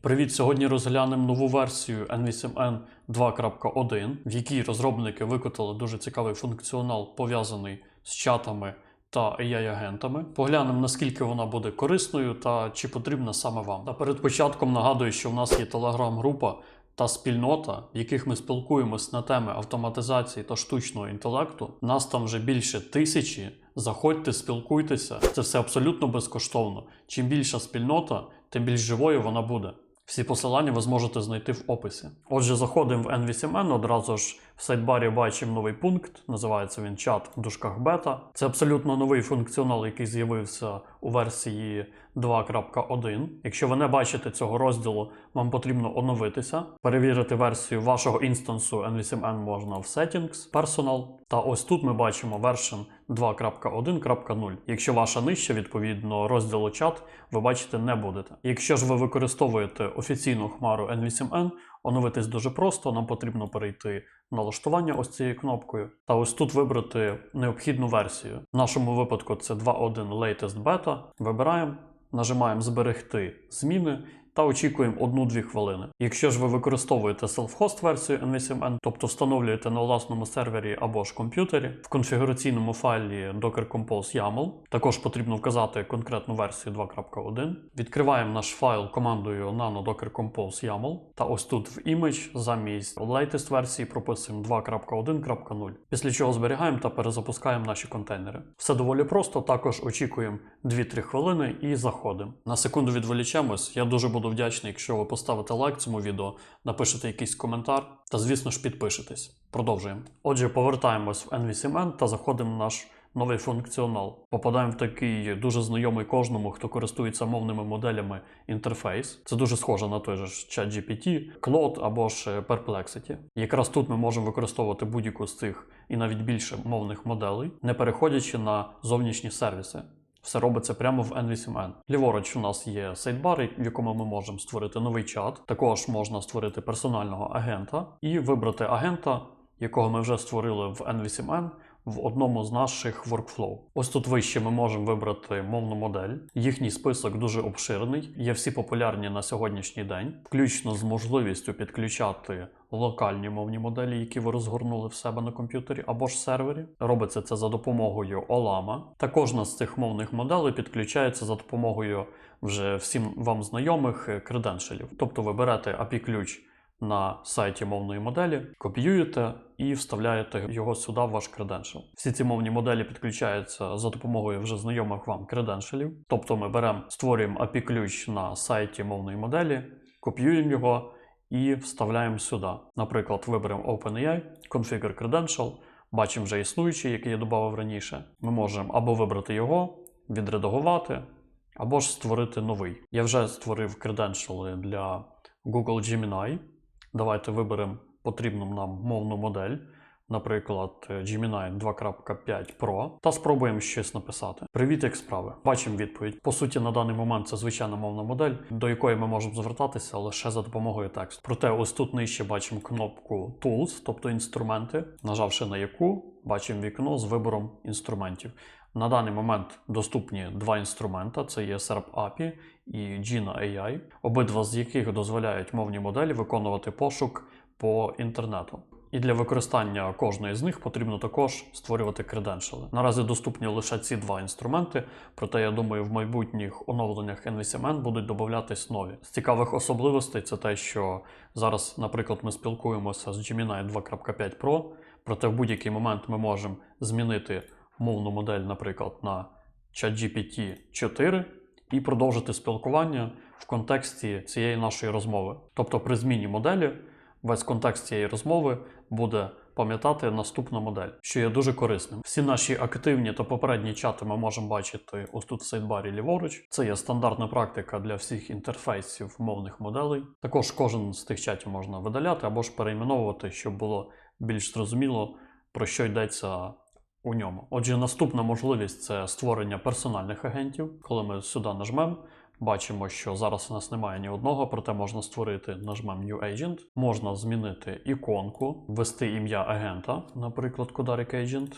Привіт! Сьогодні розглянемо нову версію N8N 2.1, в якій розробники викотали дуже цікавий функціонал, пов'язаний з чатами та AI-агентами. Поглянемо, наскільки вона буде корисною та чи потрібна саме вам. Та перед початком нагадую, що в нас є телеграм-група та спільнота, в яких ми спілкуємось на теми автоматизації та штучного інтелекту. Нас там вже більше тисячі. Заходьте, спілкуйтеся. Це все абсолютно безкоштовно. Чим більша спільнота, тим більш живою вона буде. Всі посилання ви зможете знайти в описі. Отже, заходимо в N8N, одразу ж в сайдбарі бачимо новий пункт, називається він чат в дужках бета. Це абсолютно новий функціонал, який з'явився у версії 2.1. Якщо ви не бачите цього розділу, вам потрібно оновитися. Перевірити версію вашого інстансу N8N можна в Settings, Personal. Та ось тут ми бачимо version 2.1.0. Якщо ваша нижча, відповідно, розділу чат, ви бачите не будете. Якщо ж ви використовуєте офіційну хмару N8N, оновитись дуже просто. Нам потрібно перейти налаштування ось цією кнопкою. Та ось тут вибрати необхідну версію. В нашому випадку це 2.1 Latest Beta. Вибираємо, нажимаємо Зберегти зміни. Та очікуємо 1-2 хвилини. Якщо ж ви використовуєте self-host версію N8N, тобто встановлюєте на власному сервері або ж комп'ютері, в конфігураційному файлі Docker Compose YAML, також потрібно вказати конкретну версію 2.1. Відкриваємо наш файл командою nano docker compose YAML, та ось тут в image замість latest версії прописуємо 2.1.0. Після чого зберігаємо та перезапускаємо наші контейнери. Все доволі просто, також очікуємо 2-3 хвилини і заходимо. На секунду відволічемось. Я дуже буду вдячний, якщо ви поставите лайк цьому відео, напишете якийсь коментар та, звісно ж, підпишетесь. Продовжуємо. Отже, повертаємось в N8N та заходимо в наш новий функціонал. Попадаємо в такий дуже знайомий кожному, хто користується мовними моделями інтерфейс. Це дуже схоже на той же ChatGPT, Claude або ж Perplexity. Якраз тут ми можемо використовувати будь-яку з цих і навіть більше мовних моделей, не переходячи на зовнішні сервіси. Все робиться прямо в N8N. Ліворуч у нас є сайдбар, в якому ми можемо створити новий чат. Також можна створити персонального агента і вибрати агента, якого ми вже створили в N8N в одному з наших workflow. Ось тут вище ми можемо вибрати мовну модель. Їхній список дуже обширний, є всі популярні на сьогоднішній день, включно з можливістю підключати локальні мовні моделі, які ви розгорнули в себе на комп'ютері або ж сервері. Робиться це за допомогою OLAMA. Та кожна з цих мовних моделей підключається за допомогою вже всім вам знайомих креденшелів. Тобто ви берете API-ключ на сайті мовної моделі, копіюєте і вставляєте його сюди в ваш креденшал. Всі ці мовні моделі підключаються за допомогою вже знайомих вам креденшалів. Тобто ми беремо, створюємо API-ключ на сайті мовної моделі, копіюємо його і вставляємо сюди. Наприклад, виберемо OpenAI, Configure Credential, бачимо вже існуючий, який я додав раніше. Ми можемо або вибрати його, відредагувати, або ж створити новий. Я вже створив креденшали для Google Gemini. Давайте виберемо потрібну нам мовну модель, наприклад, Gemini 2.5 Pro, та спробуємо щось написати. Привіт, як справи. Бачимо відповідь. По суті, на даний момент це звичайна мовна модель, до якої ми можемо звертатися лише за допомогою тексту. Проте, ось тут нижче бачимо кнопку Tools, тобто інструменти, нажавши на яку, бачимо вікно з вибором інструментів. На даний момент доступні два інструмента: це є SERP API і Gina AI, обидва з яких дозволяють мовній моделі виконувати пошук по інтернету. І для використання кожної з них потрібно також створювати креденшали. Наразі доступні лише ці два інструменти, проте я думаю, в майбутніх оновленнях N8N будуть додатись нові. З цікавих особливостей це те, що зараз, наприклад, ми спілкуємося з Gemini 2.5 Pro, проте в будь-який момент ми можемо змінити мовну модель, наприклад, на ChatGPT 4 і продовжити спілкування в контексті цієї нашої розмови. Тобто при зміні моделі весь контекст цієї розмови буде пам'ятати наступна модель, що є дуже корисним. Всі наші активні та попередні чати ми можемо бачити ось тут в сайдбарі ліворуч. Це є стандартна практика для всіх інтерфейсів мовних моделей. Також кожен з тих чатів можна видаляти або ж перейменовувати, щоб було більш зрозуміло, про що йдеться у ньому. Отже, наступна можливість це створення персональних агентів. Коли ми сюди нажмемо, бачимо, що зараз у нас немає ні одного, проте можна створити, нажмемо New Agent. Можна змінити іконку, ввести ім'я агента, наприклад, Кодарик Agent.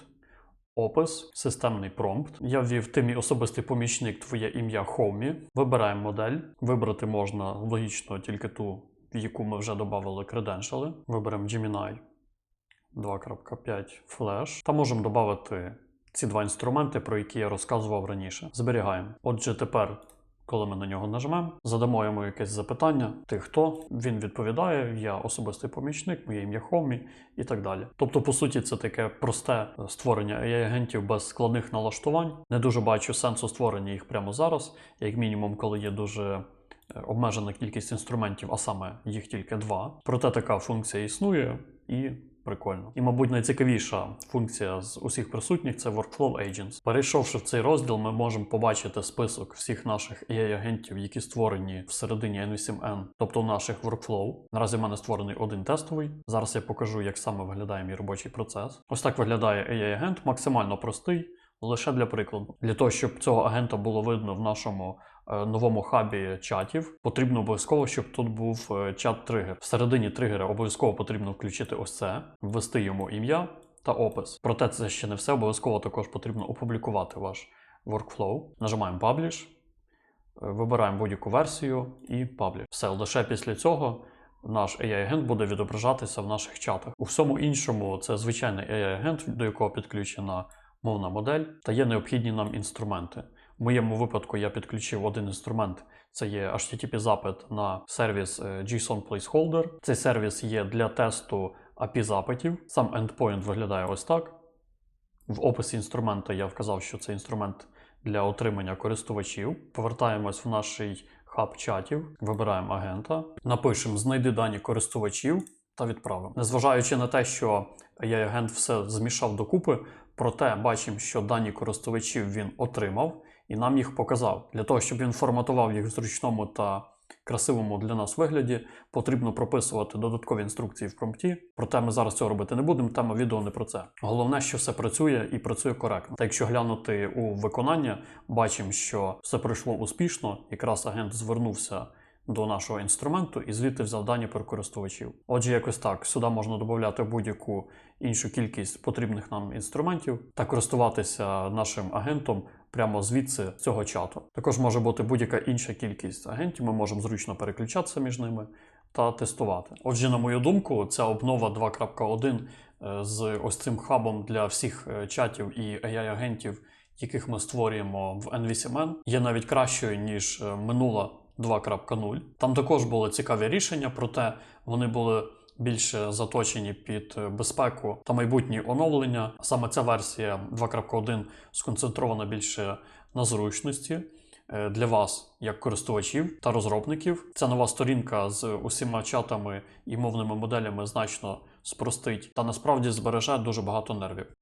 опис, системний промпт. Я ввів ти мій особистий помічник, твоє ім'я Хомі. Вибираємо модель. Вибрати можна логічно тільки ту, в яку ми вже додали креденшали. Виберемо Gemini 2.5 Flash. Та можемо додати ці два інструменти, про які я розказував раніше. Зберігаємо. Отже, тепер, коли ми на нього нажмемо, задамо йому якесь запитання: ти хто? Він відповідає: Я особистий помічник, моє ім'я Хомі і так далі. Тобто, по суті, це таке просте створення AI-агентів без складних налаштувань. Не дуже бачу сенсу створення їх прямо зараз, як мінімум, коли є дуже е, обмежена кількість інструментів, а саме їх тільки два. Проте така функція існує і. Прикольно. І, мабуть, найцікавіша функція з усіх присутніх це Workflow Agents. Перейшовши в цей розділ, ми можемо побачити список всіх наших AI-агентів, які створені всередині N8N, тобто наших workflow. Наразі в мене створений один тестовий. Зараз я покажу, як саме виглядає мій робочий процес. Ось так виглядає AI-агент, максимально простий. Лише для прикладу, для того, щоб цього агента було видно в нашому е, новому хабі чатів, потрібно обов'язково, щоб тут був е, чат-тригер. Всередині тригера обов'язково потрібно включити ось це, ввести йому ім'я та опис. Проте це ще не все. Обов'язково також потрібно опублікувати ваш workflow. Нажимаємо Publish, е, вибираємо будь-яку версію і Publish. Все, лише після цього. Наш AI-агент буде відображатися в наших чатах. У всьому іншому це звичайний AI-агент, до якого підключена мовна модель та є необхідні нам інструменти. В моєму випадку я підключив один інструмент. Це є HTTP запит на сервіс е, JSON Placeholder. Цей сервіс є для тесту API запитів. Сам endpoint виглядає ось так. В описі інструмента я вказав, що це інструмент для отримання користувачів. Повертаємось в наш хаб чатів, вибираємо агента, напишемо знайди дані користувачів та відправимо. Незважаючи на те, що я агент все змішав докупи, проте бачимо, що дані користувачів він отримав і нам їх показав. Для того, щоб він форматував їх в зручному та красивому для нас вигляді, потрібно прописувати додаткові інструкції в промпті. Проте ми зараз цього робити не будемо. Тема відео не про це. Головне, що все працює і працює коректно. Та якщо глянути у виконання, бачимо, що все пройшло успішно. Якраз агент звернувся до нашого інструменту і звідти взяв дані про користувачів. Отже, якось так, сюди можна додати будь-яку іншу кількість потрібних нам інструментів та користуватися нашим агентом прямо звідси цього чату. Також може бути будь-яка інша кількість агентів, ми можемо зручно переключатися між ними та тестувати. Отже, на мою думку, ця обнова 2.1 е, з ось цим хабом для всіх е, чатів і AI-агентів, яких ми створюємо в N8N, є навіть кращою, ніж е, минула 2.0. Там також були цікаві рішення, проте вони були більше заточені під безпеку та майбутні оновлення. Саме ця версія 2.1 сконцентрована більше на зручності. е, Для вас, як користувачів та розробників, ця нова сторінка з усіма чатами і мовними моделями значно спростить та насправді збереже дуже багато нервів.